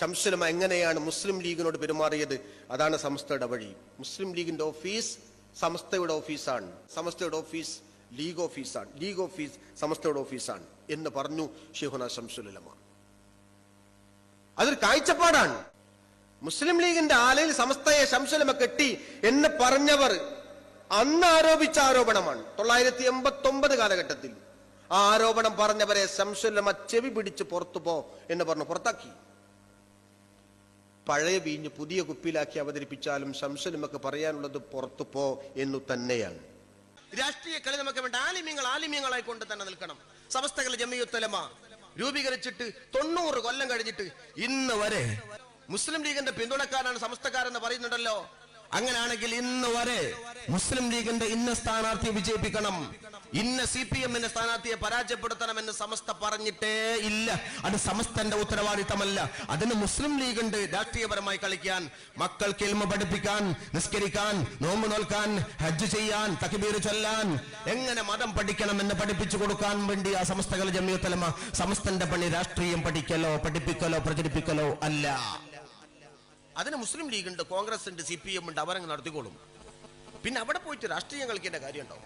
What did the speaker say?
ശംസുലമ എങ്ങനെയാണ് മുസ്ലിം ലീഗിനോട് പെരുമാറിയത്? അതാണ് സമസ്തയുടെ വഴി. മുസ്ലിം ലീഗിന്റെ ഓഫീസ് സമസ്തയുടെ ഓഫീസാണ്. സമസ്തയുടെ ഓഫീസ് ലീഗ് ഓഫീസാണ്. ലീഗ് ഓഫീസ് സമസ്തയുടെ ഓഫീസാണ് എന്ന് പറഞ്ഞു ഷെഹുന ശംസുലമ. അതൊരു കാഴ്ചപ്പാടാണ്. മുസ്ലിം ലീഗിന്റെ ആലയിൽ സമസ്തയെ ശംസുലമ കെട്ടി എന്ന് പറഞ്ഞവർ അന്ന് ആരോപിച്ച ആരോപണമാണ്. തൊള്ളായിരത്തി എൺപത്തി ഒമ്പത് കാലഘട്ടത്തിൽ ആ ആരോപണം പറഞ്ഞവരെ ശംസുലമ ചെവി പിടിച്ച് പുറത്തു പോ എന്ന് പറഞ്ഞു പുറത്താക്കി. പഴയ വീഞ്ഞ് പുതിയ കുപ്പിയിലാക്കി അവതരിപ്പിച്ചാലും ശംസനുമൊക്കെ പറയാനുള്ളത് പുറത്തു പോ എന്നു തന്നെയാണ്. രാഷ്ട്രീയ കളി നമുക്ക് വേണ്ട. ആലിമ്യങ്ങൾ ആലിമ്യങ്ങളായി കൊണ്ട് തന്നെ നിൽക്കണം. സമസ്തകളെ ജമിയുത്തലമ രൂപീകരിച്ചിട്ട് തൊണ്ണൂറ് കൊല്ലം കഴിഞ്ഞിട്ട് ഇന്ന് വരെ മുസ്ലിം ലീഗിന്റെ പിന്തുണക്കാരാണ് സമസ്തക്കാരെന്ന് പറയുന്നുണ്ടല്ലോ. അങ്ങനെയാണെങ്കിൽ ഇന്ന് വരെ മുസ്ലിം ലീഗിന്റെ ഇന്ന സ്ഥാനാർത്ഥിയെ വിജയിപ്പിക്കണം. ഇന്ന സി പി എമ്മിന്റെ സ്ഥാനാർത്ഥിയെ പരാജയപ്പെടുത്തണമെന്ന് സമസ്ത പറഞ്ഞിട്ടേ ഇല്ല. അത് സമസ്തന്റെ ഉത്തരവാദിത്തമല്ല. അതിന് മുസ്ലിം ലീഗുണ്ട് രാഷ്ട്രീയപരമായി കളിക്കാൻ മക്കൾക്ക് എൽമ പഠിപ്പിക്കാൻ നിസ്കരിക്കാൻ നോമ്പ് നോൽക്കാൻ ഹജ്ജ് ചെയ്യാൻ തക്ബീർ ചൊല്ലാൻ എങ്ങനെ മതം പഠിക്കണം എന്ന് പഠിപ്പിച്ചു കൊടുക്കാൻ വേണ്ടി ആ സമസ്തകൾ ജമിയത്തലമ സമസ്തന്റെ പണി രാഷ്ട്രീയം പഠിക്കലോ പഠിപ്പിക്കലോ പ്രചരിപ്പിക്കലോ അല്ല. അതിന് മുസ്ലിം ലീഗ് ഉണ്ട് കോൺഗ്രസ് ഉണ്ട് സി പി എം ഉണ്ട് അവരങ്ങ് നടത്തിക്കോളും. പിന്നെ അവിടെ പോയിട്ട് രാഷ്ട്രീയം കളിക്കേണ്ട കാര്യമുണ്ടോ?